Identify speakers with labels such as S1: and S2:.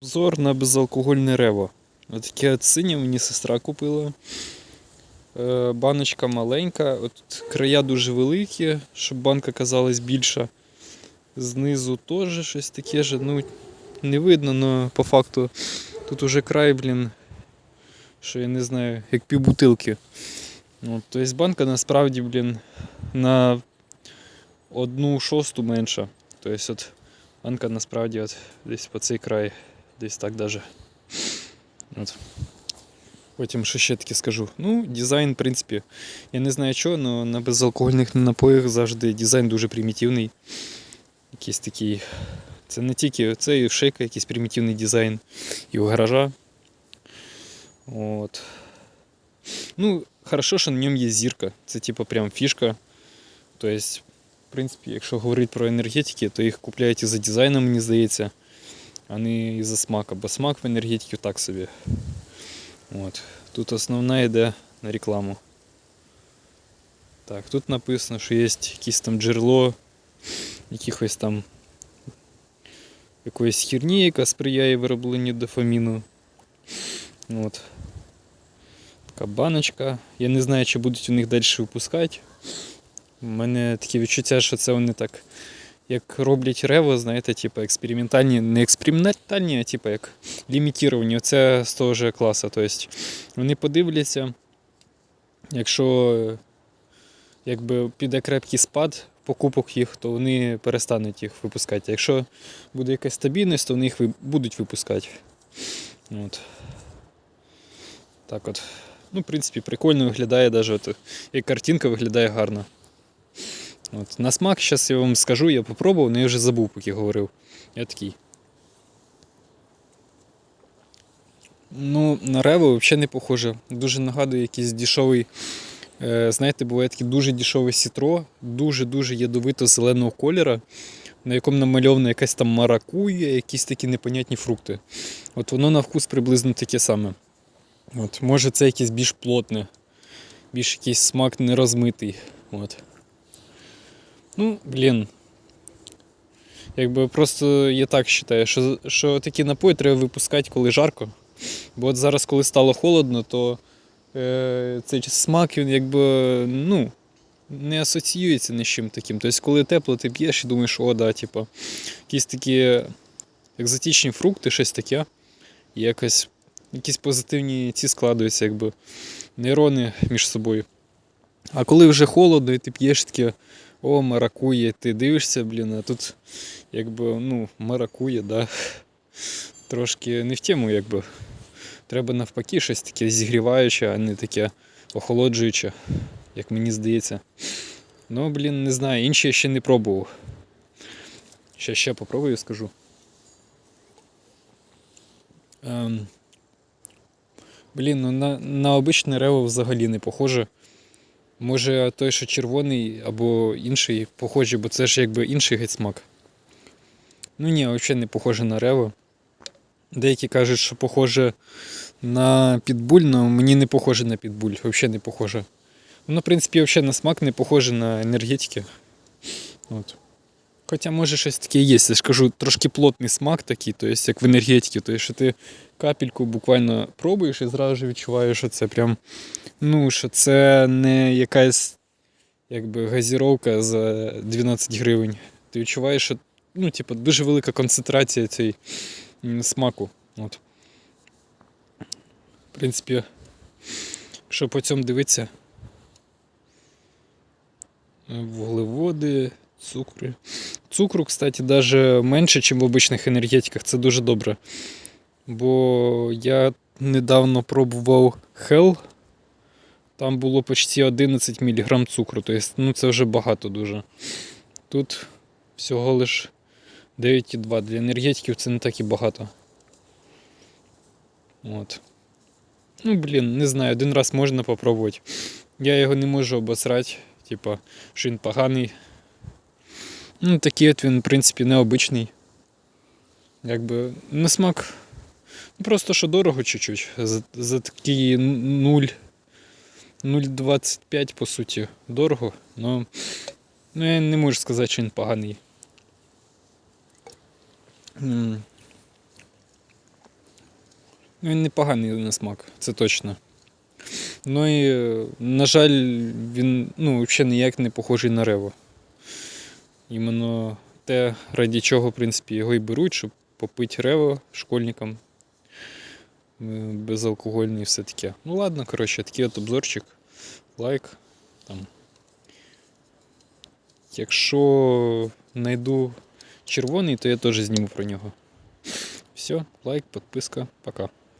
S1: Обзор на безалкогольне рево. От таке от синє мені сестра купила. Е, баночка маленька, от края дуже великі, щоб банка казалась більша. Знизу теж щось таке ж, ну, не видно, але по факту тут уже край, блін, що я не знаю, як півбутилки. От, тобто банка насправді, блін, на одну шосту менша. Тобто от банка насправді от десь по цей край, десь так даже. От. Потім що ще таке скажу. Ну, дизайн, в принципі, я не знаю чого, але на безалкогольних напоях завжди дизайн дуже примітивний. Якийсь такий. Це не тільки це і шейка якийсь примітивний дизайн, і у гаража. От. Ну, хорошо, що на ньому є зірка. Це типу прям фішка. Тобто, в принципі, якщо говорити про енергетики, то їх купляють із-за дизайну, мені здається, а не із-за смака. Бо смак в енергетики так собі. От. Тут основна йде на рекламу. Так, тут написано, що є якесь там джерело, якихось там якоїсь херні, яка сприяє виробленню дофаміну. От. Така баночка. Я не знаю, чи будуть у них далі випускати. У мене таке відчуття, що це вони так, як роблять рево, знаєте, типу експериментальні, не експериментальні, а типу як лімітіровані. Оце з того ж класу. Тобто вони подивляться, якщо якби піде крепкий спад покупок їх, то вони перестануть їх випускати. Якщо буде якась стабільність, то вони їх будуть випускати. От. Так от. Ну, в принципі, прикольно виглядає, навіть от, як картинка виглядає гарно. От. На смак, зараз я вам скажу, я попробував, але я вже забув, поки говорив. Я такий. Ну, на рево взагалі не похоже. Дуже нагадує якийсь дешевий. Е, знаєте, буває таке дуже дешеве сітро, дуже-дуже ядовито зеленого кольора, на якому намальована якась там маракуя, якісь такі непонятні фрукти. От воно на вкус приблизно таке саме. От, може це якесь більш плотне, більш якийсь смак нерозмитий. От. Ну, блін. Якби просто я так вважаю, що, що такі напої треба випускати, коли жарко. Бо от зараз, коли стало холодно, то е, цей смак він якби ну, не асоціюється ні з чим таким. Тобто, коли тепло, ти п'єш і думаєш, о, да, типу, якісь такі екзотичні фрукти, щось таке. І якось якісь позитивні ці складуються, якби нейрони між собою. А коли вже холодно, і ти п'єш таке, о, маракує, ти дивишся, блін, а тут якби, ну, маракує, да. Трошки не в тему, якби. Треба навпаки щось таке зігріваюче, а не таке охолоджуюче, як мені здається. Ну, блін, не знаю, інші я ще не пробував. Ще ще попробую, скажу. Ем, блін, ну на, на обичне рево взагалі не похоже. Може той, що червоний або інший похожий, бо це ж якби інший гетьсмак. Ну ні, взагалі не похоже на рево. Деякі кажуть, що похоже на підбуль, але мені не похоже на підбуль, взагалі не похоже. Воно, в принципі, взагалі на смак не похоже на енергетики. От. Хоча може щось таке є, я ж кажу, трошки плотний смак такий, то есть, як в енергетиці, то есть, що ти капельку буквально пробуєш і зразу ж відчуваєш, що це прям, ну, що це не якась якби газіровка за 12 гривень. Ти відчуваєш, що ну, типу, дуже велика концентрація цієї смаку. От. В принципі, якщо по цьому дивитися, вуглеводи, цукри. Цукру, кстати, даже менше, ніж в обичних енергетиках. Це дуже добре. Бо я недавно пробував Hell. Там було почти 11 мг цукру. Тобто, ну це вже багато дуже. Тут всього лиш 9,2. Для енергетиків це не так і багато. От. Ну, блін, не знаю, один раз можна попробувати. Я його не можу обосрати, типа, що він поганий. Ну, такий от він, в принципі, необичний. Якби на смак. Ну, просто що дорого чуть-чуть. За, за такі 0. 0,25 по суті дорого, но ну, я не можу сказати, що він поганий. Ну, він непоганий на смак, це точно. Ну і, е, на жаль, він ну, взагалі ніяк не похожий на рево. Іменно те, раді чого, в принципі, його і беруть, щоб попити рево школьникам. е, Безалкогольний все таке. Ну ладно, коротше, такий от обзорчик. Лайк. Там. Якщо знайду червоний, то я теж зніму про нього. Все, лайк, підписка, пока.